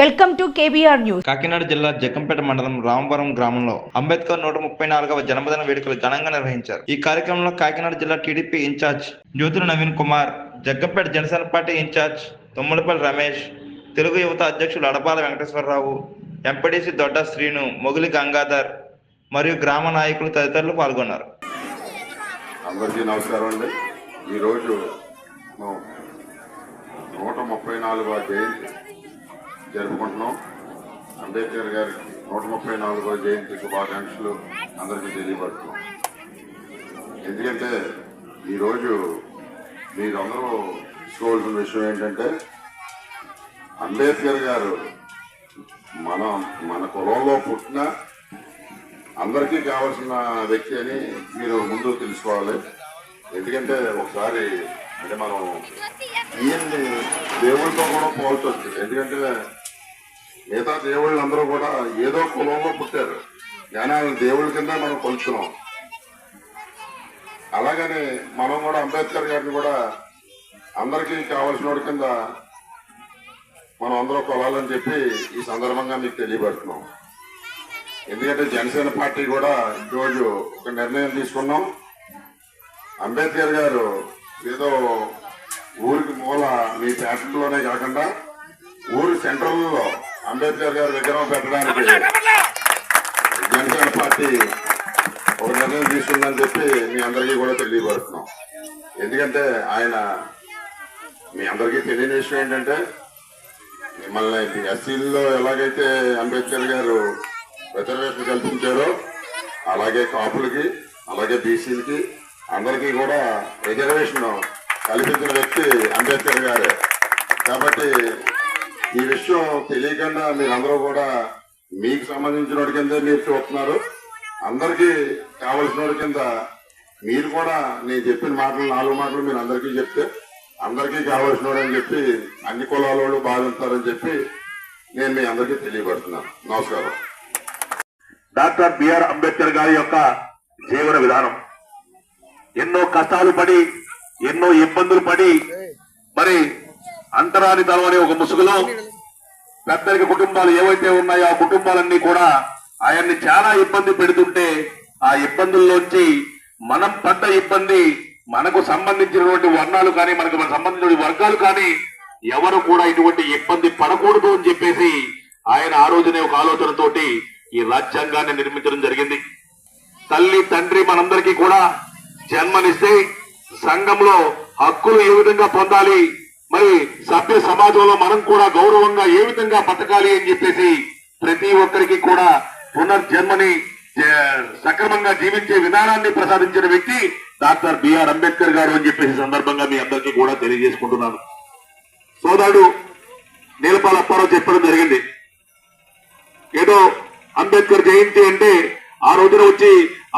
Welcome to KBR news. Kakinada జిల్లా జగ్గంపేట మండలం రామవరం గ్రామంలో అంబేద్కర్ నూట ముప్పై నాలుగవ జన్మదిన వేడుకలు ఘనంగా నిర్వహించారు. ఈ కార్యక్రమంలో కాకినాడ జిల్లా TDP incharge Jyothula Naveen Kumar Jaggampeta Janasena party incharge Tummalapalli Ramesh Telugu యువత అధ్యక్షులు అడపాల వెంకటేశ్వరరావు ఎంపీడీసీ దొడ్డ శ్రీను మొగిలి గంగాధర్ మరియు గ్రామ నాయకులు తదితరులు పాల్గొన్నారు. అందరికీ నమస్కారం అండి. ఈరోజు నూట ముప్పై నాలుగవ జయంతి. జరుపుకుంటున్నాం. అంబేద్కర్ గారి నూట ముప్పై నాలుగవ జయంతి శుభాకాంక్షలు అందరికీ తెలియపడుతున్నాం ఎందుకంటే ఈరోజు మీరందరూ తీసుకోవాల్సిన విషయం ఏంటంటే అంబేద్కర్ గారు మన మన కులంలో పుట్టిన అందరికీ కావాల్సిన వ్యక్తి అని మీరు ముందు తెలుసుకోవాలి. ఎందుకంటే ఒకసారి అంటే మనం ఈయన్ని దేవుళ్ళతో కూడా పోల్చొచ్చు ఎందుకంటే మిగతా దేవుళ్ళు అందరూ కూడా ఏదో కులంలో పుట్టారు. కానీ ఆయన దేవుళ్ళ కింద మనం కొలుచున్నాం అలాగని మనం కూడా అంబేద్కర్ గారిని కూడా అందరికీ కావలసిన వాడి కింద మనం అందరూ కొలాలని చెప్పి ఈ సందర్భంగా మీకు తెలియబడుతున్నాం ఎందుకంటే జనసేన పార్టీ కూడా ఈరోజు ఒక నిర్ణయం తీసుకున్నాం. అంబేద్కర్ గారు ఏదో ఊరికి మూల మీ ఫ్యాక్టరీలోనే కాకుండా ఊరి సెంట్రల్లో అంబేద్కర్ గారు విగ్రహం పెట్టడానికి జనసేన పార్టీ ఒక నిర్ణయం తీసుకుందని చెప్పి మీ అందరికీ కూడా తెలియపరుస్తున్నాం. ఎందుకంటే ఆయన మీ అందరికీ తెలియని విషయం ఏంటంటే మిమ్మల్ని ఎస్సీల్లో ఎలాగైతే అంబేద్కర్ గారు రిజర్వేషన్ కల్పించారో అలాగే కాపులకి అలాగే బీసీలకి అందరికీ కూడా రిజర్వేషన్ కల్పించిన వ్యక్తి అంబేద్కర్ గారే. కాబట్టి ఈ విషయం తెలియకుండా మీరందరూ కూడా మీకు సంబంధించిన వాడి కింద మీరు చూస్తున్నారు. అందరికీ కావలసిన వాడి కింద మీరు కూడా నేను చెప్పిన మాటలు నాలుగు మాటలు మీరు అందరికీ చెప్తే అందరికీ కావలసిన అని చెప్పి అన్ని కులాల వాళ్ళు చెప్పి నేను మీ అందరికీ తెలియపడుతున్నాను. నమస్కారం. డాక్టర్ బిఆర్ అంబేద్కర్ గారి యొక్క జీవన విధానం. ఎన్నో కష్టాలు పడి ఎన్నో ఇబ్బందులు పడి మరి అంతరాని తరం అనే ఒక ముసుగులో పెద్దరికి కుటుంబాలు ఏవైతే ఉన్నాయో ఆ కుటుంబాలన్నీ కూడా ఆయన్ని చాలా ఇబ్బంది పెడుతుంటే ఆ ఇబ్బందుల్లోంచి మనం పడ్డ ఇబ్బంది మనకు సంబంధించినటువంటి వర్ణాలు కానీ మనకు సంబంధించిన వర్గాలు కానీ ఎవరు కూడా ఇటువంటి ఇబ్బంది పడకూడదు అని చెప్పేసి ఆయన ఆ రోజునే ఒక ఆలోచనతోటి ఈ రాజ్యాంగాన్ని నిర్మించడం జరిగింది. తల్లి తండ్రి మనందరికీ కూడా జన్మనిస్తే సంఘంలో హక్కులు ఏ విధంగా పొందాలి? మరి సభ్య సమాజంలో మనం కూడా గౌరవంగా ఏ విధంగా బతకాలి అని చెప్పేసి ప్రతి ఒక్కరికి కూడా పునర్జన్మని సక్రమంగా జీవించే విధానాన్ని ప్రసాదించిన వ్యక్తి డాక్టర్ బిఆర్ అంబేద్కర్ గారు అని చెప్పేసి సందర్భంగా మీ అందరికీ కూడా తెలియజేసుకుంటున్నాను. సోదరుడు నీలపాల అప్పారావు చెప్పడం జరిగింది. ఏదో అంబేద్కర్ జయంతి అంటే ఆ రోజున వచ్చి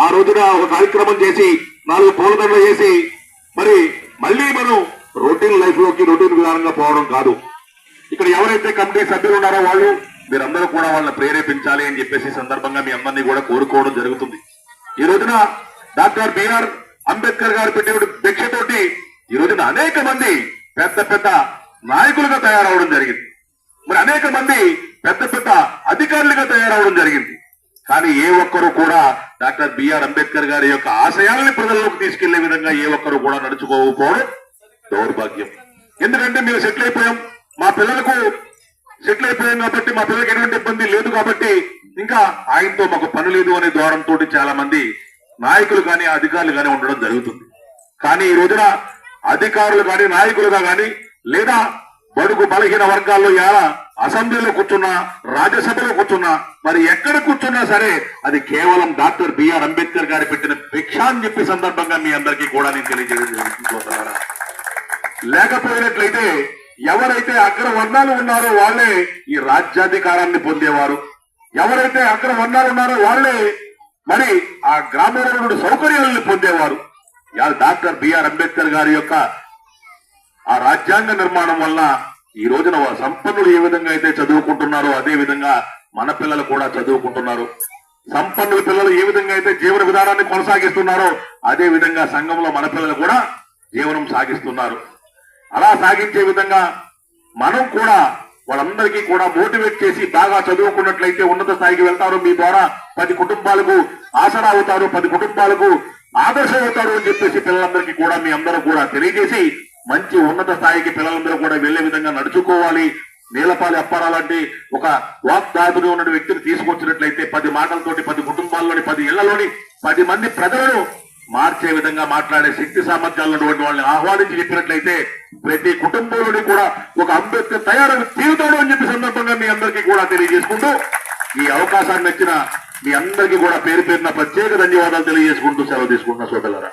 ఆ రోజున ఒక కార్యక్రమం చేసి నాలుగు పూలదండలు చేసి మరి మళ్ళీ మనం రొటీన్ లైఫ్లోకి రొటీన్ విధానంగా పోవడం కాదు. ఇక్కడ ఎవరైతే కమిటీ సభ్యులు ఉన్నారో వాళ్ళు మీరందరూ కూడా వాళ్ళని ప్రేరేపించాలి అని చెప్పేసి సందర్భంగా మీ అందరినీ కూడా కోరుకోవడం జరుగుతుంది. ఈ రోజున డాక్టర్ బిఆర్ అంబేద్కర్ గారు పెట్టిన భిక్షతోటి ఈ రోజున అనేక మంది పెద్ద పెద్ద నాయకులుగా తయారవడం జరిగింది. మరి అనేక మంది పెద్ద పెద్ద అధికారులుగా తయారవడం జరిగింది. కానీ ఏ ఒక్కరు కూడా డాక్టర్ బిఆర్ అంబేద్కర్ గారి యొక్క ఆశయాలని ప్రజల్లోకి తీసుకెళ్ళే విధంగా ఏ ఒక్కరు కూడా నడుచుకోకపోవడం దౌర్భాగ్యం. ఎందుకంటే మేము సెటిల్ అయిపోయాం. మా పిల్లలకు సెటిల్ అయిపోయాం కాబట్టి మా పిల్లలకి ఎటువంటి ఇబ్బంది లేదు కాబట్టి ఇంకా ఆయనతో మాకు పని లేదు అనే ద్వారంతో చాలా మంది నాయకులు కానీ అధికారులు కానీ ఉండడం జరుగుతుంది. కానీ ఈ రోజున అధికారులు కానీ నాయకులుగా కానీ లేదా బడుగు బలహీన వర్గాల్లో ఎలా అసెంబ్లీలో కూర్చున్నా రాజ్యసభలో కూర్చున్నా మరి ఎక్కడ కూర్చున్నా సరే అది కేవలం డాక్టర్ బిఆర్ అంబేద్కర్ గారు పెట్టిన భిక్ష అని చెప్పి సందర్భంగా మీ అందరికీ కూడా నేను తెలియజేస్తున్నాను లేకపోయినట్లయితే ఎవరైతే అగ్ర వర్ణాలు ఉన్నారో వాళ్ళే ఈ రాజ్యాధికారాన్ని పొందేవారు. ఎవరైతే అగ్ర వర్ణాలు ఉన్నారో వాళ్ళే మరి ఆ గ్రామంలో సౌకర్యాలను పొందేవారు. డాక్టర్ బిఆర్ అంబేద్కర్ గారి యొక్క ఆ రాజ్యాంగ నిర్మాణం వల్ల ఈ రోజున సంపన్నులు ఏ విధంగా అయితే చదువుకుంటున్నారో అదే విధంగా మన పిల్లలు కూడా చదువుకుంటున్నారు. సంపన్నుల పిల్లలు ఏ విధంగా అయితే జీవన విధానాన్ని కొనసాగిస్తున్నారో అదే విధంగా సంఘంలో మన పిల్లలు కూడా జీవనం సాగిస్తున్నారు. అలా సాగించే విధంగా మనం కూడా వాళ్ళందరికీ కూడా మోటివేట్ చేసి బాగా చదువుకున్నట్లయితే ఉన్నత స్థాయికి వెళ్తారు. మీ ద్వారా పది కుటుంబాలకు ఆసరా అవుతారు పది కుటుంబాలకు ఆదర్శం అవుతారు అని చెప్పేసి పిల్లలందరికీ కూడా మీ అందరూ కూడా తెలియజేసి మంచి ఉన్నత స్థాయికి పిల్లలందరూ కూడా వెళ్ళే విధంగా నడుచుకోవాలి. నీలపాలి అప్పారావు లాంటి ఒక వాగ్దాతుడు ఉన్న వ్యక్తిని తీసుకొచ్చినట్లయితే పది మాటలతోటి పది కుటుంబాల్లోని పది ఇళ్ళలోని పది మంది ప్రజలను మార్చే విధంగా మాట్లాడే శక్తి సామర్థ్యాలు ఉన్నటువంటి వాళ్ళని ఆహ్వానించి చెప్పినట్లయితే ప్రతి కుటుంబంలోని కూడా ఒక అంబేద్కర్ తయారు తీరుతాడు అని చెప్పి సందర్భంగా మీ అందరికీ కూడా తెలియజేసుకుంటూ ఈ అవకాశాన్ని ఇచ్చిన మీ అందరికీ కూడా పేరు పేరున ప్రత్యేక ధన్యవాదాలు తెలియజేసుకుంటూ సెలవు తీసుకుంటున్నా సోదలరా